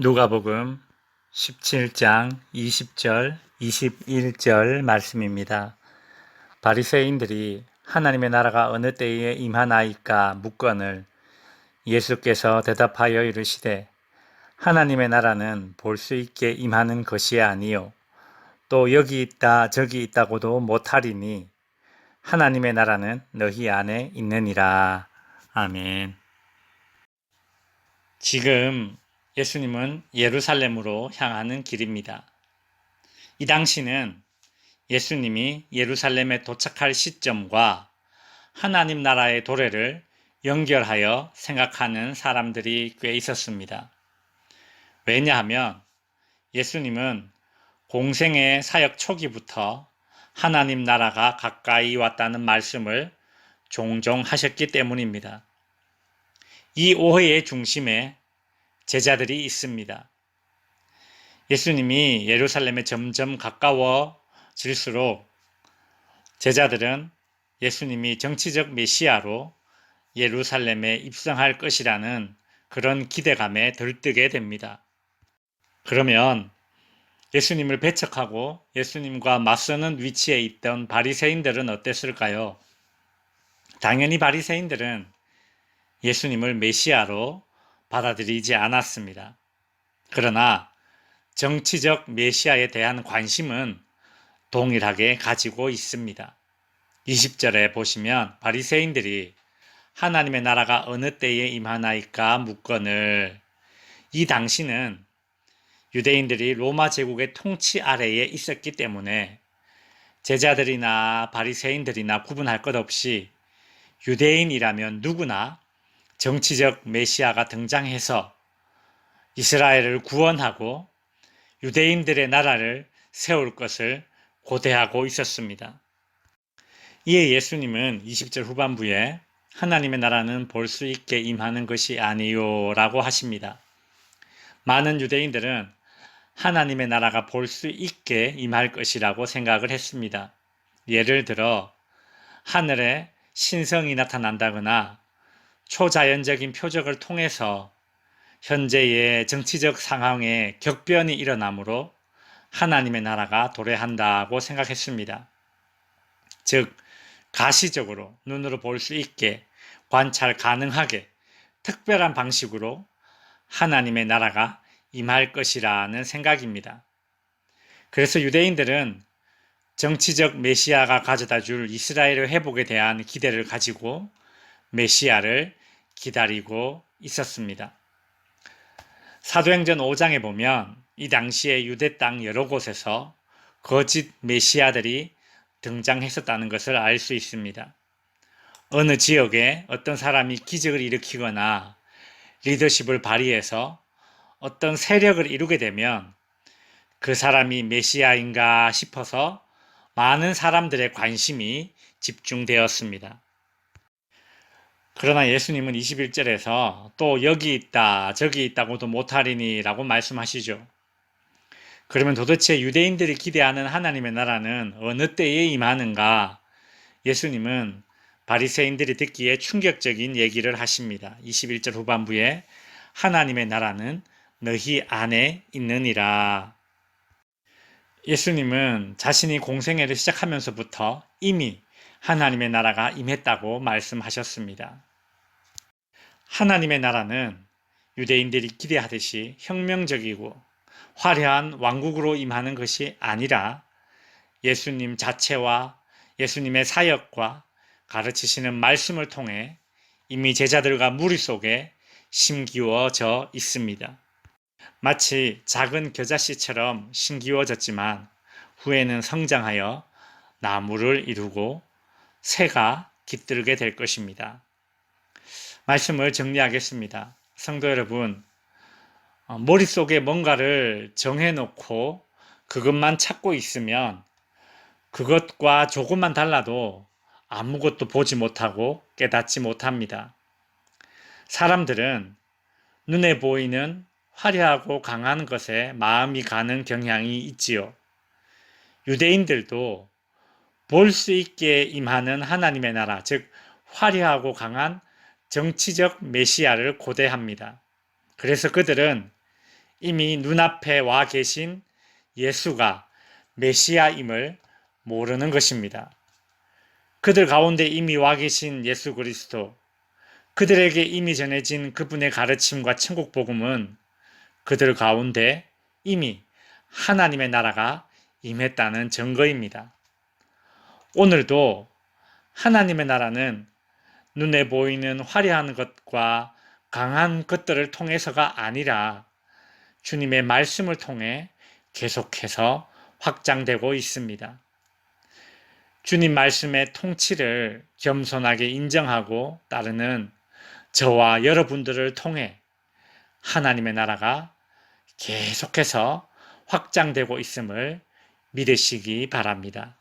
누가복음 17장 20절 21절 말씀입니다. 바리새인들이 하나님의 나라가 어느 때에 임하나이까 묻건을 예수께서 대답하여 이르시되 하나님의 나라는 볼 수 있게 임하는 것이 아니요 또 여기 있다 저기 있다고도 못하리니 하나님의 나라는 너희 안에 있느니라. 아멘. 지금 예수님은 예루살렘으로 향하는 길입니다. 이 당시는 예수님이 예루살렘에 도착할 시점과 하나님 나라의 도래를 연결하여 생각하는 사람들이 꽤 있었습니다. 왜냐하면 예수님은 공생의 사역 초기부터 하나님 나라가 가까이 왔다는 말씀을 종종 하셨기 때문입니다. 이 오해의 중심에 제자들이 있습니다. 예수님이 예루살렘에 점점 가까워질수록 제자들은 예수님이 정치적 메시아로 예루살렘에 입성할 것이라는 그런 기대감에 들뜨게 됩니다. 그러면 예수님을 배척하고 예수님과 맞서는 위치에 있던 바리새인들은 어땠을까요? 당연히 바리새인들은 예수님을 메시아로 받아들이지 않았습니다. 그러나 정치적 메시아에 대한 관심은 동일하게 가지고 있습니다. 20절에 보시면 바리새인들이 하나님의 나라가 어느 때에 임하나이까 묻건을 이 당시는 유대인들이 로마 제국의 통치 아래에 있었기 때문에 제자들이나 바리새인들이나 구분할 것 없이 유대인이라면 누구나 정치적 메시아가 등장해서 이스라엘을 구원하고 유대인들의 나라를 세울 것을 고대하고 있었습니다. 이에 예수님은 20절 후반부에 하나님의 나라는 볼 수 있게 임하는 것이 아니요 라고 하십니다. 많은 유대인들은 하나님의 나라가 볼 수 있게 임할 것이라고 생각을 했습니다. 예를 들어 하늘에 신성이 나타난다거나 초자연적인 표적을 통해서 현재의 정치적 상황에 격변이 일어나므로 하나님의 나라가 도래한다고 생각했습니다. 즉, 가시적으로 눈으로 볼 수 있게 관찰 가능하게 특별한 방식으로 하나님의 나라가 임할 것이라는 생각입니다. 그래서 유대인들은 정치적 메시아가 가져다 줄 이스라엘의 회복에 대한 기대를 가지고 메시아를 기다리고 있었습니다. 사도행전 5장에 보면 이 당시에 유대 땅 여러 곳에서 거짓 메시아들이 등장했었다는 것을 알 수 있습니다. 어느 지역에 어떤 사람이 기적을 일으키거나 리더십을 발휘해서 어떤 세력을 이루게 되면 그 사람이 메시아인가 싶어서 많은 사람들의 관심이 집중되었습니다. 그러나 예수님은 21절에서 또 여기 있다, 저기 있다고도 못하리니 라고 말씀하시죠. 그러면 도대체 유대인들이 기대하는 하나님의 나라는 어느 때에 임하는가? 예수님은 바리새인들이 듣기에 충격적인 얘기를 하십니다. 21절 후반부에 하나님의 나라는 너희 안에 있느니라. 예수님은 자신이 공생애를 시작하면서부터 이미 하나님의 나라가 임했다고 말씀하셨습니다. 하나님의 나라는 유대인들이 기대하듯이 혁명적이고 화려한 왕국으로 임하는 것이 아니라 예수님 자체와 예수님의 사역과 가르치시는 말씀을 통해 이미 제자들과 무리 속에 심기워져 있습니다. 마치 작은 겨자씨처럼 심기워졌지만 후에는 성장하여 나무를 이루고 새가 깃들게 될 것입니다. 말씀을 정리하겠습니다. 성도 여러분, 어, 머릿속에 뭔가를 정해놓고 그것만 찾고 있으면 그것과 조금만 달라도 아무것도 보지 못하고 깨닫지 못합니다. 사람들은 눈에 보이는 화려하고 강한 것에 마음이 가는 경향이 있지요. 유대인들도 볼 수 있게 임하는 하나님의 나라, 즉 화려하고 강한 정치적 메시아를 고대합니다. 그래서 그들은 이미 눈앞에 와 계신 예수가 메시아임을 모르는 것입니다. 그들 가운데 이미 와 계신 예수 그리스도, 그들에게 이미 전해진 그분의 가르침과 천국 복음은 그들 가운데 이미 하나님의 나라가 임했다는 증거입니다. 오늘도 하나님의 나라는 눈에 보이는 화려한 것과 강한 것들을 통해서가 아니라 주님의 말씀을 통해 계속해서 확장되고 있습니다. 주님 말씀의 통치를 겸손하게 인정하고 따르는 저와 여러분들을 통해 하나님의 나라가 계속해서 확장되고 있음을 믿으시기 바랍니다.